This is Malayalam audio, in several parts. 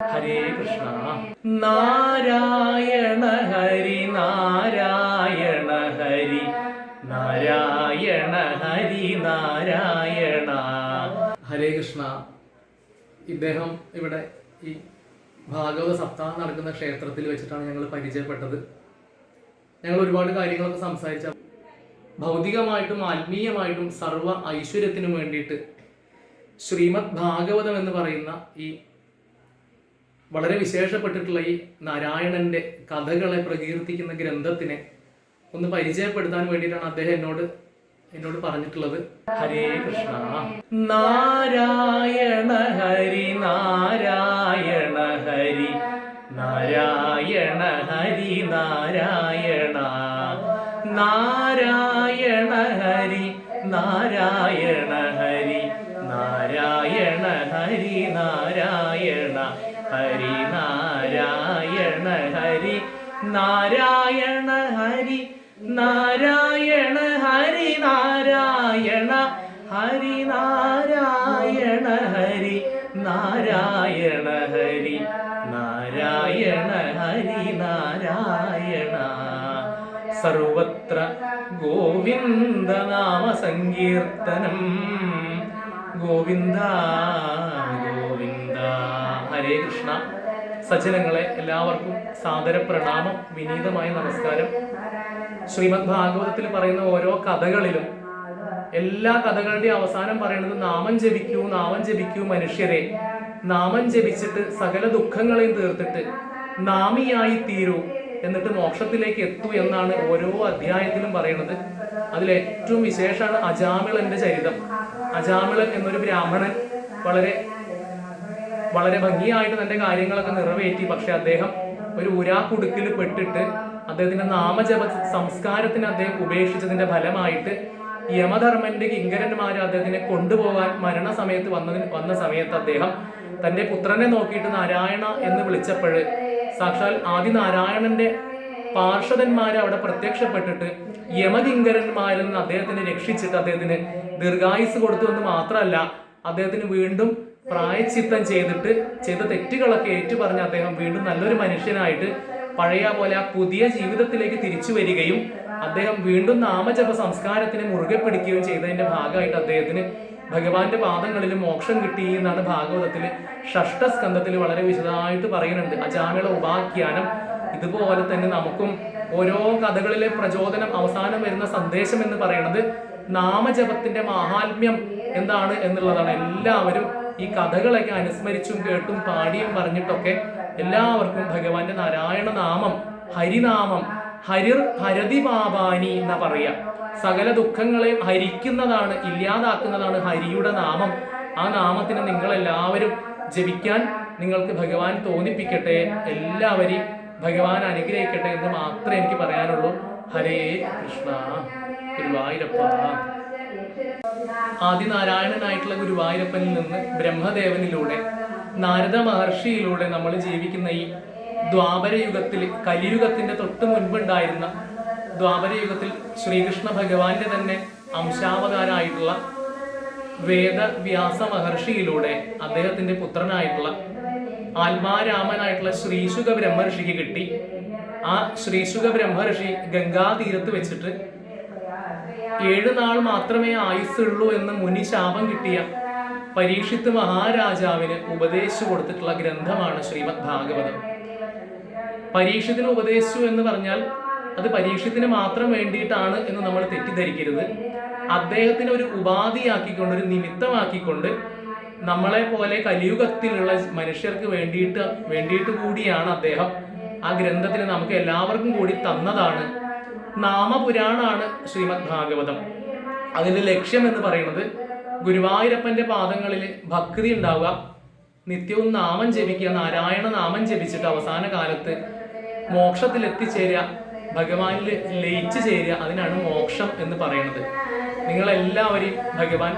ഹരേ കൃഷ്ണ. നാരായണ ഹരി നാരായണ ഹരി നാരായണ ഹരി നാരായണ. ഹരേ കൃഷ്ണ. ഇദ്ദേഹം ഇവിടെ ഈ ഭാഗവത സപ്താഹം നടക്കുന്ന ക്ഷേത്രത്തിൽ വെച്ചിട്ടാണ് ഞങ്ങൾ പരിചയപ്പെട്ടത്. ഞങ്ങൾ ഒരുപാട് കാര്യങ്ങളൊക്കെ സംസാരിച്ച ഭൗതികമായിട്ടും ആത്മീയമായിട്ടും സർവ ഐശ്വര്യത്തിനും വേണ്ടിയിട്ട് ശ്രീമദ് ഭാഗവതം എന്ന് പറയുന്ന ഈ വളരെ വിശേഷപ്പെട്ടിട്ടുള്ള ഈ നാരായണന്റെ കഥകളെ പ്രകീർത്തിക്കുന്ന ഗ്രന്ഥത്തിനെ ഒന്ന് പരിചയപ്പെടുത്താൻ വേണ്ടിയിട്ടാണ് അദ്ദേഹം എന്നോട് എന്നോട് പറഞ്ഞിട്ടുള്ളത്. ഹരേ കൃഷ്ണ. നാരായണ ഹരി നാരായണ ഹരി നാരായണ ഹരി നാരായണ. നാരായണ ഹരി നാരായണ നാരായണ ഹരി നാരായണ ഹരി നാരായണ ഹരി നാരായണ ഹരി നാരായണ ഹരി നാരായണ ഹരി നാരായണ. സർവത്ര ഗോവിന്ദ നാമ സങ്കീർത്തനം. ഗോവിന്ദ ഗോവിന്ദ. ഹരേ കൃഷ്ണ. സജ്ജനങ്ങളെ എല്ലാവർക്കും സാദര പ്രണാമം വിനീതമായ നമസ്കാരം. ശ്രീമദ് ഭാഗവതത്തിൽ പറയുന്ന ഓരോ കഥകളിലും എല്ലാ കഥകളുടെയും അവസാനം പറയുന്നത് നാമം ജപിക്കൂ നാമം ജപിക്കൂ മനുഷ്യരെ. നാമം ജപിച്ചിട്ട് സകല ദുഃഖങ്ങളെയും തീർത്തിട്ട് നാമിയായി തീരൂ എന്നിട്ട് മോക്ഷത്തിലേക്ക് എത്തൂ എന്നാണ് ഓരോ അധ്യായത്തിലും പറയുന്നത്. അതിൽ ഏറ്റവും വിശേഷമാണ് അജാമിളന്റെ ചരിതം. അജാമിളൻ എന്നൊരു ബ്രാഹ്മണൻ വളരെ വളരെ ഭംഗിയായിട്ട് തന്റെ കാര്യങ്ങളൊക്കെ നിറവേറ്റി. പക്ഷെ അദ്ദേഹം ഒരു ഉരാക്കുടുക്കിൽ പെട്ടിട്ട് അദ്ദേഹത്തിന്റെ നാമജപ സംസ്കാരത്തിന് അദ്ദേഹം ഉപേക്ഷിച്ചതിന്റെ ഫലമായിട്ട് യമധർമ്മന്റെ കിങ്കരന്മാര് അദ്ദേഹത്തിനെ കൊണ്ടുപോകാൻ മരണസമയത്ത് വന്നതിന് വന്ന സമയത്ത് അദ്ദേഹം തന്റെ പുത്രനെ നോക്കിയിട്ട് നാരായണ എന്ന് വിളിച്ചപ്പോൾ സാക്ഷാൽ ആദി നാരായണന്റെ പാർഷദന്മാര് അവിടെ പ്രത്യക്ഷപ്പെട്ടിട്ട് യമകിങ്കരന്മാരിൽ നിന്ന് അദ്ദേഹത്തിനെ രക്ഷിച്ചിട്ട് അദ്ദേഹത്തിന് ദീർഘായുസ് കൊടുത്തു എന്ന് മാത്രമല്ല അദ്ദേഹത്തിന് വീണ്ടും പ്രായച്ചിത്തം ചെയ്തിട്ട് ചെയ്ത തെറ്റുകളൊക്കെ ഏറ്റുപറഞ്ഞ് അദ്ദേഹം വീണ്ടും നല്ലൊരു മനുഷ്യനായിട്ട് പഴയ പോലെ ആ പുതിയ ജീവിതത്തിലേക്ക് തിരിച്ചു വരികയും അദ്ദേഹം വീണ്ടും നാമജപ സംസ്കാരത്തിന് മുറുകെ പിടിക്കുകയും ചെയ്തതിന്റെ ഭാഗമായിട്ട് അദ്ദേഹത്തിന് ഭഗവാന്റെ പാദങ്ങളിൽ മോക്ഷം കിട്ടി എന്നാണ് ഭാഗവതത്തിൽ ഷഷ്ടസ്കന്ധത്തിൽ വളരെ വിശദമായിട്ട് പറയുന്നുണ്ട്. അജാമിള ഉപാഖ്യാനം. ഇതുപോലെ തന്നെ നമുക്കും ഓരോ കഥകളിലെ പ്രചോദനം അവസാനം വരുന്ന സന്ദേശം എന്ന് പറയുന്നത് നാമജപത്തിന്റെ മാഹാത്മ്യം എന്താണ് എന്നുള്ളതാണ്. എല്ലാവരും ഈ കഥകളൊക്കെ അനുസ്മരിച്ചും കേട്ടും പാടിയും പറഞ്ഞിട്ടൊക്കെ എല്ലാവർക്കും ഭഗവാന്റെ നാരായണ നാമം ഹരിനാമം ഹരിർ ഹരതി പാപാനി എന്ന പറയാ. സകല ദുഃഖങ്ങളെയും ഹരിക്കുന്നതാണ് ഇല്ലാതാക്കുന്നതാണ് ഹരിയുടെ നാമം. ആ നാമത്തിന് നിങ്ങൾ എല്ലാവരും ജപിക്കാൻ നിങ്ങൾക്ക് ഭഗവാൻ തോന്നിപ്പിക്കട്ടെ. എല്ലാവരെയും ഭഗവാൻ അനുഗ്രഹിക്കട്ടെ എന്ന് മാത്രമേ എനിക്ക് പറയാനുള്ളൂ. ഹരേ കൃഷ്ണ. ഗുരുവായൂരപ്പ. ആദിനാരായണനായിട്ടുള്ള ഗുരുവായൂരപ്പനിൽ നിന്ന് ബ്രഹ്മദേവനിലൂടെ നാരദ മഹർഷിയിലൂടെ നമ്മൾ ജീവിക്കുന്ന ഈ ദ്വാപരയുഗത്തിൽ കലിയുഗത്തിന്റെ തൊട്ട് മുൻപുണ്ടായിരുന്ന ദ്വാപരയുഗത്തിൽ ശ്രീകൃഷ്ണ ഭഗവാന്റെ തന്നെ അംശാവതാരായിട്ടുള്ള വേദവ്യാസ മഹർഷിയിലൂടെ അദ്ദേഹത്തിന്റെ പുത്രനായിട്ടുള്ള ആത്മാരാമനായിട്ടുള്ള ശ്രീശുഖ ബ്രഹ്മർഷിക്ക് കിട്ടി. ആ ശ്രീശുഖ ബ്രഹ്മർഷി ഗംഗാതീരത്ത് വെച്ചിട്ട് ഏഴ് നാൾ മാത്രമേ ആയുസ്സുള്ളൂ എന്ന് മുനി ശാപം കിട്ടിയ പരീക്ഷിത് മഹാരാജാവിന് ഉപദേശിച്ചു കൊടുത്തിട്ടുള്ള ഗ്രന്ഥമാണ് ശ്രീമദ് ഭാഗവതം. പരീക്ഷത്തിന് ഉപദേശിച്ചു എന്ന് പറഞ്ഞാൽ അത് പരീക്ഷത്തിന് മാത്രം വേണ്ടിയിട്ടാണ് എന്ന് നമ്മൾ തെറ്റിദ്ധരിക്കരുത്. അദ്ദേഹത്തിന് ഒരു ഉപാധിയാക്കിക്കൊണ്ട് ഒരു നിമിത്തമാക്കിക്കൊണ്ട് നമ്മളെ പോലെ കലിയുഗത്തിലുള്ള മനുഷ്യർക്ക് വേണ്ടിയിട്ട് വേണ്ടിയിട്ട് കൂടിയാണ് അദ്ദേഹം. ആ ഗ്രന്ഥത്തിന് നമുക്ക് എല്ലാവർക്കും കൂടി തന്നതാണ്. നാമപുരാണാണ് ശ്രീമദ് ഭാഗവതം. അതിന്റെ ലക്ഷ്യം എന്ന് പറയുന്നത് ഗുരുവായൂരപ്പന്റെ പാദങ്ങളിൽ ഭക്തി ഉണ്ടാവുക നിത്യവും നാമം ജപിക്കുക നാരായണ നാമം ജപിച്ചിട്ട് അവസാന കാലത്ത് മോക്ഷത്തിൽ എത്തിച്ചേരുക ഭഗവാനിൽ ലയിച്ചു ചേരുക അതിനാണ് മോക്ഷം എന്ന് പറയുന്നത്. നിങ്ങളെല്ലാവരെയും ഭഗവാൻ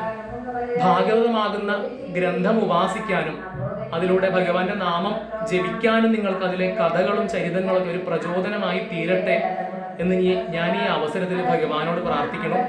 ഭാഗവതമാകുന്ന ഗ്രന്ഥം ഉപാസിക്കാനും അതിലൂടെ ഭഗവാന്റെ നാമം ജപിക്കാനും നിങ്ങൾക്ക് അതിലെ കഥകളും ചരിതങ്ങളൊക്കെ ഒരു പ്രചോദനമായി തീരട്ടെ എന്ന് ഞാൻ ഈ അവസരത്തിൽ ഭഗവാനോട് പ്രാർത്ഥിക്കണം